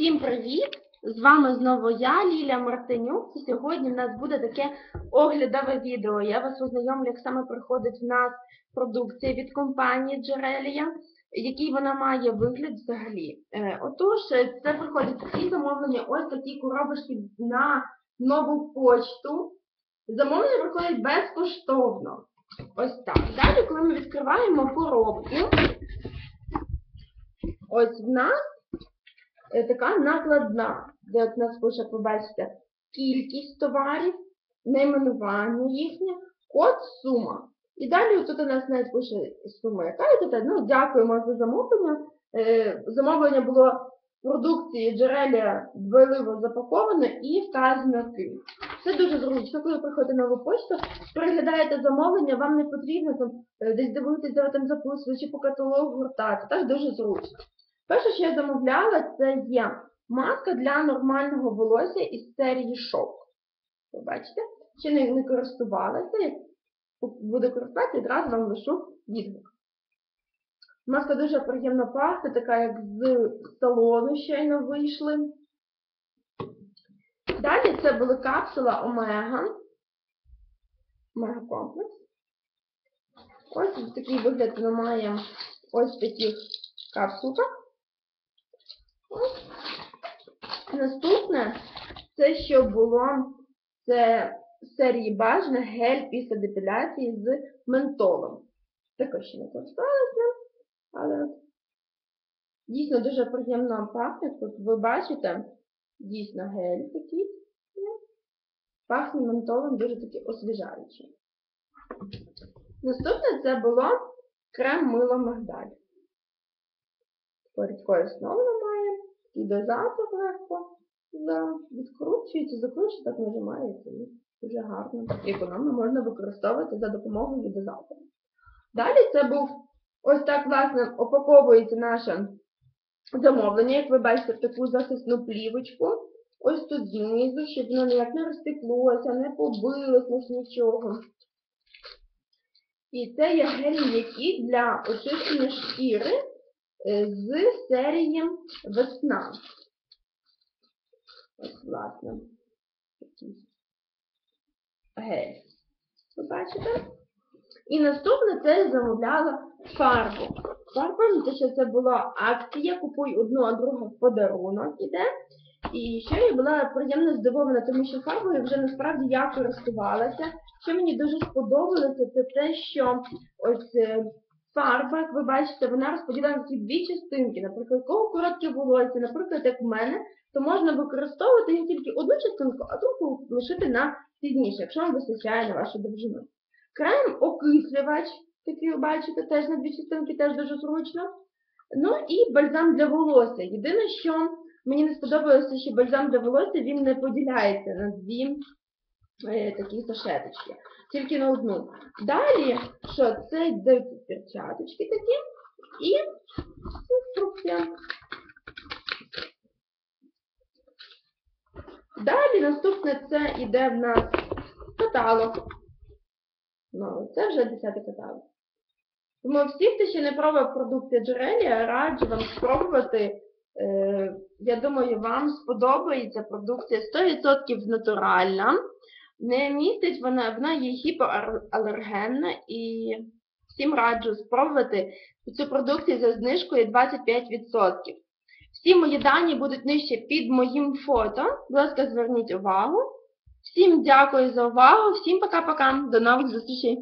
Всім привіт! З вами знову я, Ліля Мартинюк. Сьогодні в нас буде таке оглядове відео. Я вас ознайомлю, як саме приходить в нас продукція від компанії Джерелія, який вона має вигляд взагалі. Е, Отож, е, це приходять всі замовлення, ось такі коробочки на нову почту. Замовлення приходять безкоштовно. Ось так. Далі, коли ми відкриваємо коробку, ось в нас така накладна, де от нас пише, побачите, кількість товарів, найменування їхнє, код, сума. І далі тут у нас навіть пише сума, яка і тут, ну, дякуємо за замовлення. Е, Замовлення було продукції джерелія дбайливо запаковане і вказано ким. Це дуже зручно, коли приходите на нову почту, переглядаєте замовлення, вам не потрібно там е, десь дивитися, де ви там записували, чи по каталогу гуртати. Так дуже зручно. Перше, що я замовляла, це є маска для нормального волосся із серії шок. Ви бачите? Ще не, не користувалася. Як користуватися, одразу вам лишу відгук. Маска дуже приємно пахне, така як з салону щойно вийшли. Далі це були капсула Омега. Омега комплекс. Ось такий вигляд вона має ось таких капсулках. Наступне, це що було, це серії бажане гель після депіляції з ментолом. Також ще не користувалася, але дійсно дуже приємно пахне. Тут ви бачите, дійсно гель такий. Пахне ментолом дуже такий освіжаючий. Наступне це було крем мило мигдаль. Такої основи має, і дозатор легко відкручується, закручується, так нажимається. Дуже гарно. І економно можна використовувати за допомогою дозатора. Далі це був ось так, власне, упаковується наше замовлення, як ви бачите, таку захисну плівочку. Ось тут знизу, щоб воно ніяк не розтеклося, не побилося нічого. І це є гель м'який для очищення шкіри з серії весна. Ось, власне, гель. Ви бачите? І наступне це замовляла фарбу. Фарба, ну, те, що це була акція, купуй одну, а друга в подарунок іде. І ще я була приємно здивована, тому що фарбою вже насправді я користувалася. Що мені дуже сподобалося, це те, що ось е, фарба, як ви бачите, вона розподілена на ці дві частинки. Наприклад, кого коротке волосся, наприклад, як в мене, то можна використовувати не тільки одну частинку, а другу лишити на пізніше, якщо вам вистачає на вашу довжину. Крем окислювач, який ви бачите, теж на дві частинки, теж дуже зручно. Ну і бальзам для волосся. Єдине, що мені не сподобалося, що бальзам для волосся він не поділяється на дві е, такі сашеточки, тільки на одну. Далі, що це йдуть перчаточки такі і інструкція. Далі наступне це йде в нас каталог. Ну, це вже 10 каталог. Тому всі, хто ще не пробував продукти Джерелія, раджу вам спробувати. Е, я думаю, вам сподобається продукція 100% натуральна. Не містить вона, вона є гіпоалергенна і всім раджу спробувати цю продукцію за знижкою 25%. Всі мої дані будуть нижче під моїм фото. Будь ласка, зверніть увагу. Всім дякую за увагу, всім пока-пока, до нових зустрічей!